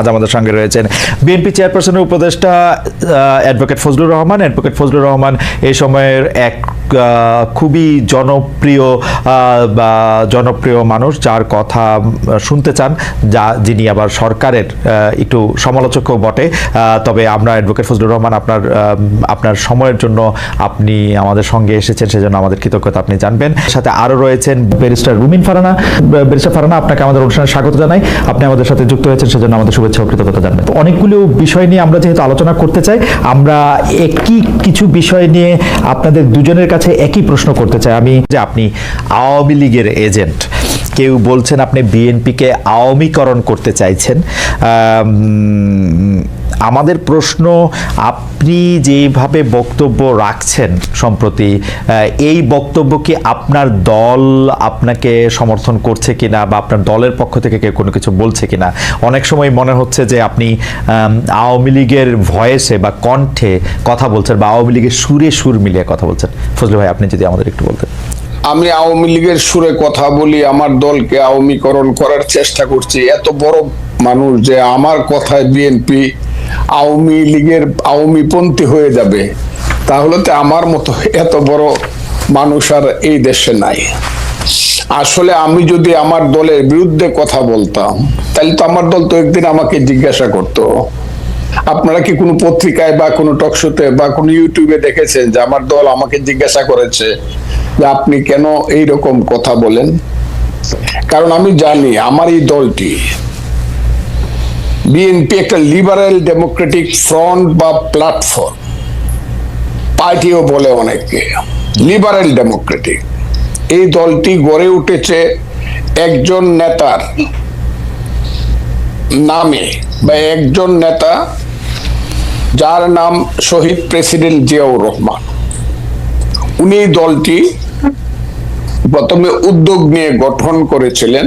আজ আমাদের সঙ্গে রয়েছেন বিএনপি চেয়ারপারসনের উপদেষ্টা অ্যাডভোকেট ফজলুর রহমান। অ্যাডভোকেট ফজলুর রহমান এই সময়ের এক খুবই জনপ্রিয় জনপ্রিয় মানুষ যার কথা শুনতে চান, যা যিনি আবার সরকারের একটু সমালোচকও বটে। তবে আমরা অ্যাডভোকেট ফজলুর রহমান আপনার আপনার সময়ের জন্য আপনি আমাদের সঙ্গে এসেছেন, সেজন্য আমাদের কৃতজ্ঞতা আপনি জানবেন। সাথে আরও রয়েছেন ব্যারিস্টার রুমিন ফারানা ব্যারিস্টার ফারানা, আপনাকে আমাদের অনুষ্ঠানে স্বাগত জানাই। আপনি আমাদের সাথে যুক্ত হয়েছেন, সেজন্য আমাদের শুভেচ্ছা ও কৃতজ্ঞতা জানবেন। অনেকগুলো বিষয় নিয়ে আমরা যেহেতু আলোচনা করতে চাই, আমরা একই কিছু বিষয় নিয়ে আপনাদের দুজনের কাছে একই প্রশ্ন করতে চাই। আমি যে আপনি আওয়ামী লীগের এজেন্ট, কেউ বলছেন আপনি বিএনপিকে আওয়ামীকরণ করতে চাইছেন। আমাদের প্রশ্ন, আপনি যেভাবে বক্তব্য রাখছেন সম্প্রতি এই বক্তব্য কি আপনার দল আপনাকে সমর্থন করছে কিনা বা আপনার দলের পক্ষ থেকে কেউ কোনো কিছু বলছে কিনা? অনেক সময় মনে হচ্ছে যে আপনি আওয়ামী লীগের ভয়েসে বা কণ্ঠে কথা বলছেন বা আওয়ামী লীগের সুরে সুর মিলিয়ে কথা বলছেন। ফজলু ভাই, আপনি যদি আমাদের একটু বলতেন। আমি আওয়ামী লীগের সুরে কথা বলি, আমার দলকে আওয়ামীকরণ করার চেষ্টা করছি। এত বড় মানুষ যে আমার কথায় বিএনপি আওয়ামী লীগের আওয়ামীপন্থী হয়ে যাবে, তাহলে তো আমার মতো এত বড় মানুষ আর এই দেশে নাই। আসলে আমি যদি আমার দলের বিরুদ্ধে কথা বলতাম, তাহলে তো আমার দল তো একদিন আমাকে জিজ্ঞাসা করতো। আপনারা কি কোনো পত্রিকায় বা কোনো টকশোতে বা কোনো ইউটিউবে দেখেছেন যে আমার দল আমাকে জিজ্ঞাসা করেছে যে আপনি কেন এই রকম কথা বলেন? কারণ আমি জানি আমার এই দলটি বিএনপি একটা লিবারেল ডেমোক্রেটিক ফ্রন্ট বা প্ল্যাটফর্ম পার্টিও বলে অনেকে লিবারেল ডেমোক্রেটিক এই দলটি গড়ে উঠেছে একজন নেতার নামে বা একজন নেতা যার নাম শহীদ প্রেসিডেন্ট জিয়াউর রহমান। উনি দলটি প্রথমে উদ্যোগ নিয়ে গঠন করেছিলেন।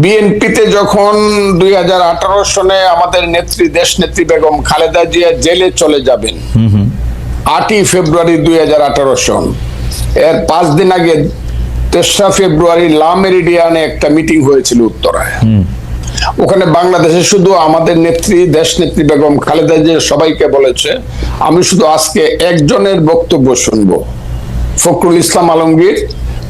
বিএনপিতে যখন দুই সনে আমাদের নেত্রী দেশ নেত্রী বেগম খালেদা জিয়া জেলে চলে যাবেন আটই ফেব্রুয়ারি দুই হাজার আঠারো সন এর পাঁচ দিন আগে তেসরা ফেব্রুয়ারি লা মেরিডিয়ানে একটা মিটিং হয়েছিল উত্তরায়। ওখানে বাংলাদেশে শুধু আমাদের নেত্রী দেশ নেত্রী বেগম খালেদা জিয়া সবাইকে বলেছে আমি শুধু আজকে একজনের বক্তব্য শুনব ফখরুল ইসলাম আলমগীর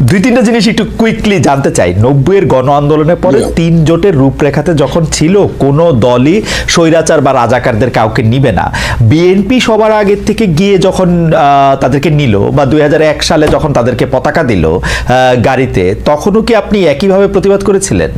দুই তিনটা জিনিস একটু কুইকলি জানতে চাই। নব্বইয়ের গণ আন্দোলনের পরে তিন জোটের রূপরেখাতে যখন ছিল কোনো দলই স্বৈরাচার বা রাজাকারদের কাউকে নিবে না। বিএনপি সবার আগের থেকে গিয়ে যখন আহ, তাদেরকে নিল বা দুই হাজার এক সালে যখন তাদেরকে পতাকা দিল গাড়িতে তখনও কি আপনি একইভাবে প্রতিবাদ করেছিলেন?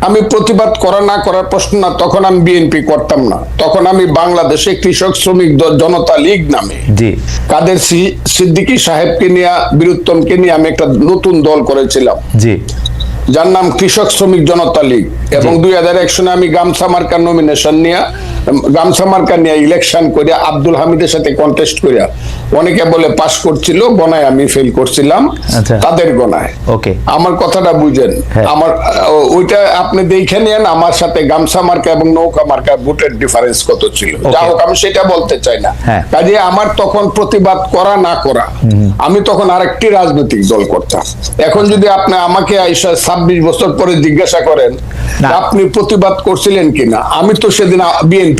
আমি প্রতিবাদ করা না করার প্রশ্ন না তখন আমি বিএনপি করতাম না। তখন আমি বাংলাদেশে কৃষক শ্রমিক জনতা লীগ নামে। জি। কাদের সিদ্দিকী সাহেবকে নিয়ে বীরুত্তমকে নিয়ে আমি একটা নতুন দল করেছিলাম। জি। যার নাম কৃষক শ্রমিক জনতা লীগ। এবং দুই হাজার এক সনে আমি গামছা মার্কার নমিনেশন নিয়ে গামছা মার্কা নিয়ে ইলেকশন করে আব্দুল হামিদের সাথে কন্টেস্ট করিয়া অনেকে বলে পাশ করছিল গনায় আমি ফেল করছিলাম আচ্ছা। তাদের গনায়। আমার কথাটা বুঝেন। হ্যাঁ। আমার ওইটা আপনি দেখে নেন আমার সাথে গামছা মার্কা এবং নৌকা মার্কা ভোটের ডিফারেন্স কত ছিল। যা হোক আমি সেটা বলতে চাই না। হ্যাঁ। কাজে আমার তখন প্রতিবাদ করা না করা আমি তখন আরেকটি রাজনৈতিক দল করতাম। এখন যদি আপনি আমাকে আইসা ছাব্বিশ বছর পরে জিজ্ঞাসা করেন আপনি প্রতিবাদ করছিলেন কিনা? আমি তো সেদিন বিএনপি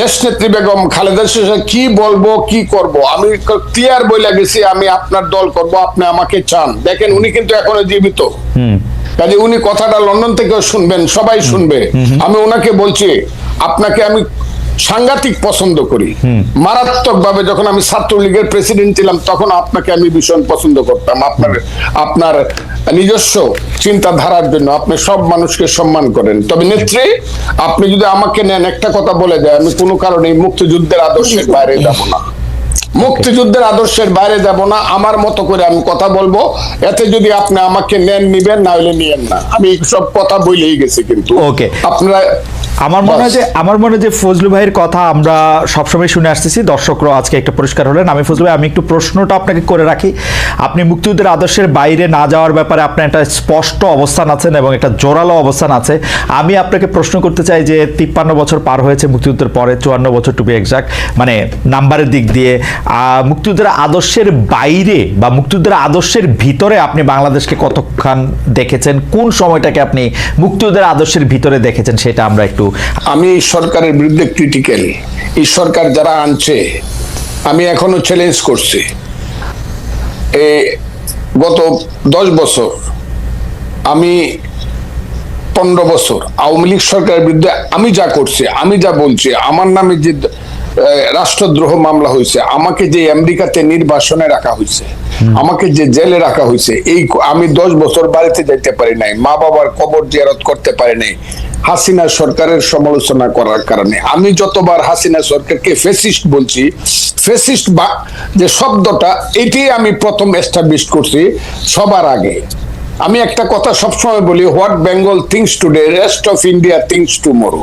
দেশনেত্রী বেগম খালেদা শেষে কি বলব কি করব? আমি ক্লিয়ার বলে গেছি আমি আপনার দল করব আপনি আমাকে চান। দেখেন উনি কিন্তু এখনও জীবিত। কাজে উনি কথাটা লন্ডন থেকেও শুনবেন সবাই শুনবে। আমি ওনাকে বলছি আপনাকে আমি সাংঘাতিক পছন্দ করি। মারাত্মক ভাবে যখন আমি ছাত্রলীগের প্রেসিডেন্ট ছিলাম তখন আপনাকে আমি ভীষণ পছন্দ করতাম। আপনার আপনার নিজস্ব চিন্তাধারার জন্য আপনি সব মানুষকে সম্মান করেন। তবে নেত্রী, আপনি যদি আমাকে নেন, একটা কথা বলে দেয়, আমি কোনো কারণে মুক্তিযুদ্ধের আদর্শের বাইরে যাব না। মুক্তিযুদ্ধের আদর্শের বাইরে যাব না আমার মতো করে আমি কথা বলব। এতে যদি আপনি আমাকে নেন নিবেন না হলে নিয়েন না। আমি সব কথা বলেই গেছি কিন্তু। ওকে আপনারা আমার মনে হয় যে আমার মনে হয় যে ফজলু ভাইয়ের কথা আমরা সবসময় শুনে আসতেছি। দর্শকরাও আজকে একটা পরিষ্কার হলেন। আমি ফজলু ভাই আমি একটু প্রশ্নটা আপনাকে করে রাখি। আপনি মুক্তিযুদ্ধের আদর্শের বাইরে না যাওয়ার ব্যাপারে আপনার একটা স্পষ্ট অবস্থান আছেন এবং একটা জোরালো অবস্থান আছে। আমি আপনাকে প্রশ্ন করতে চাই যে তিপ্পান্ন বছর পার হয়েছে মুক্তিযুদ্ধের পরে চুয়ান্ন বছর টু বি এক্সাক্ট মানে নাম্বারের দিক দিয়ে মুক্তিযুদ্ধের আদর্শের বাইরে বা মুক্তিযুদ্ধের আদর্শের ভিতরে আপনি বাংলাদেশকে কতক্ষণ দেখেছেন? কোন সময়টাকে আপনি মুক্তিযুদ্ধের আদর্শের ভিতরে দেখেছেন সেটা আমরা একটু আমি এই সরকারের বিরুদ্ধে ক্রিটিক্যাল এই সরকার যারা আনছে, আমি এখনও চ্যালেঞ্জ করছি। এ, গত দশ বছর আমি পনেরো বছর আওয়ামী লীগ সরকারের বিরুদ্ধে আমি যা করছি, আমি যা বলছি, আমার নামে যে রাষ্ট্রদ্রোহ মামলা হয়েছে। আমাকে যে আমেরিকাতে নির্বাসনে রাখা হয়েছে আমাকে যে জেলে রাখা হয়েছে এই আমি দশ বছর বাড়িতে যেতে পারি নাই মা বাবার কবর জিয়ারত করতে পারি নাই হাসিনা সরকারের সমালোচনা করার কারণে। আমি যতবার হাসিনা সরকারকে ফেসিস্ট বলছি ফেসিস্ট বা যে শব্দটা এটি আমি প্রথম এস্টাবলিশ করছি সবার আগে। আমি একটা কথা সবসময় বলি what Bengal thinks today rest of India thinks tomorrow.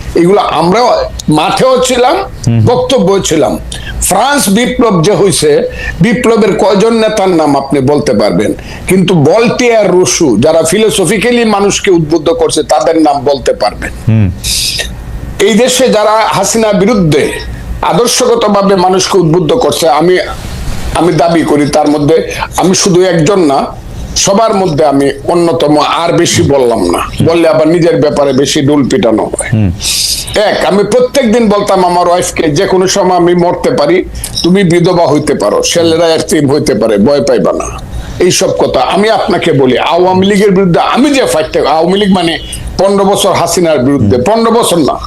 এগুলো আমরাও মাঠেও ছিলাম বক্তব্য ছিলাম। ফ্রান্স বিপ্লব যে হয়েছে বিপ্লবের কয়জন নেতার নাম আপনি বলতে পারবেন। কিন্তু বলটিয়ার রসু যারা ফিলোসফিক্যালি মানুষকে উদ্বুদ্ধ করছে তাদের নাম বলতে পারবেন। এই দেশে যারা হাসিনার বিরুদ্ধে আদর্শগতভাবে মানুষকে উদ্বুদ্ধ করছে আমি আমি দাবি করি তার মধ্যে আমি শুধু একজন না সবার মধ্যে আমি অন্যতম আর বেশি বললাম না। বললে আবার নিজের ব্যাপারে বেশি ডুল পিটানো হয়। এক আমি প্রত্যেক দিন বলতাম আমার ওয়াইফকে যে কোনো সময় আমি মরতে পারি তুমি বিধবা হইতে পারো ছেলেরা একটিভ হইতে পারে ভয় পাইবা না। এইসব কথা আমি আপনাকে বলি। আওয়ামী লীগের বিরুদ্ধে আমি যে ফাইটটা আওয়ামী লীগ মানে পনেরো বছর হাসিনার বিরুদ্ধে। পনেরো বছর না।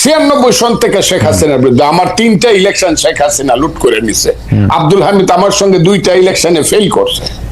ছিয়ানব্বই সন থেকে শেখ হাসিনার বিরুদ্ধে। আমার তিনটা ইলেকশন শেখ হাসিনা লুট করে নিছে। আব্দুল হামিদ আমার সঙ্গে দুইটা ইলেকশনে ফেল করছে।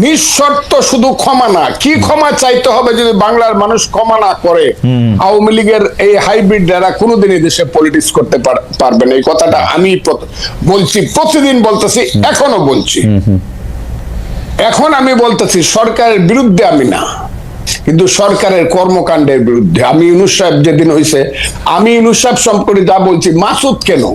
নিঃশর্ত শুধু ক্ষমা না। কি ক্ষমা চাইতে হবে যদি বাংলার মানুষ ক্ষমা না করে? আওয়ামী লীগের এই হাইব্রিড যারা কোনোদিন দেশে পলিটিক্স করতে পার- পারবে না। এই কথাটা আমি বলছি প্রতিদিন বলতেছি এখনও বলছি। এখন আমি বলতেছি সরকারের বিরুদ্ধে আমি না। কিন্তু সরকারের কর্মকাণ্ডের বিরুদ্ধে। আমি ইউনুস সাহেব যেদিন হয়েছে আমি ইউনুস সাহেব সম্পর্কে যা বলছি মাসুদ কেন?